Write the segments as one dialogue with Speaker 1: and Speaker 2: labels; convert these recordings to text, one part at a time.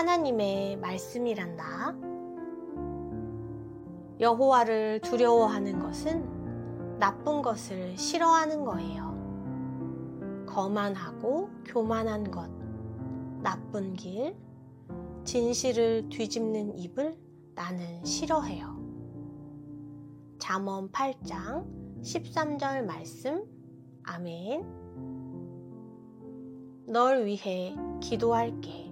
Speaker 1: 하나님의 말씀이란다. 여호와를 두려워하는 것은 나쁜 것을 싫어하는 거예요. 거만하고 교만한 것, 나쁜 길, 진실을 뒤집는 입을 나는 싫어해요. 잠언 8장 13절 말씀, 아멘. 널 위해 기도할게.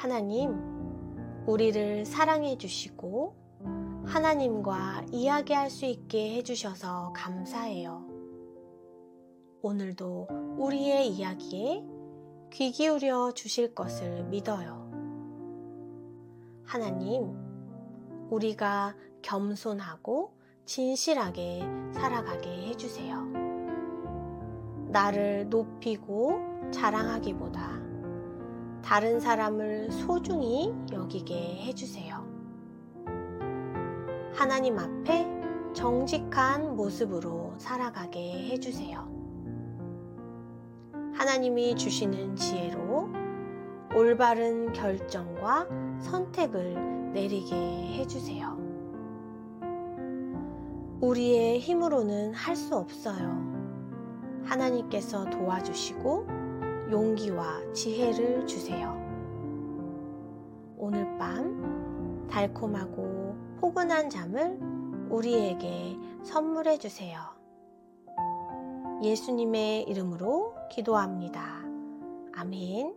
Speaker 1: 하나님, 우리를 사랑해 주시고 하나님과 이야기할 수 있게 해주셔서 감사해요. 오늘도 우리의 이야기에 귀 기울여 주실 것을 믿어요. 하나님, 우리가 겸손하고 진실하게 살아가게 해주세요. 나를 높이고 자랑하기보다 다른 사람을 소중히 여기게 해주세요. 하나님 앞에 정직한 모습으로 살아가게 해주세요. 하나님이 주시는 지혜로 올바른 결정과 선택을 내리게 해주세요. 우리의 힘으로는 할 수 없어요. 하나님께서 도와주시고 용기와 지혜를 주세요. 오늘 밤 달콤하고 포근한 잠을 우리에게 선물해 주세요. 예수님의 이름으로 기도합니다. 아멘.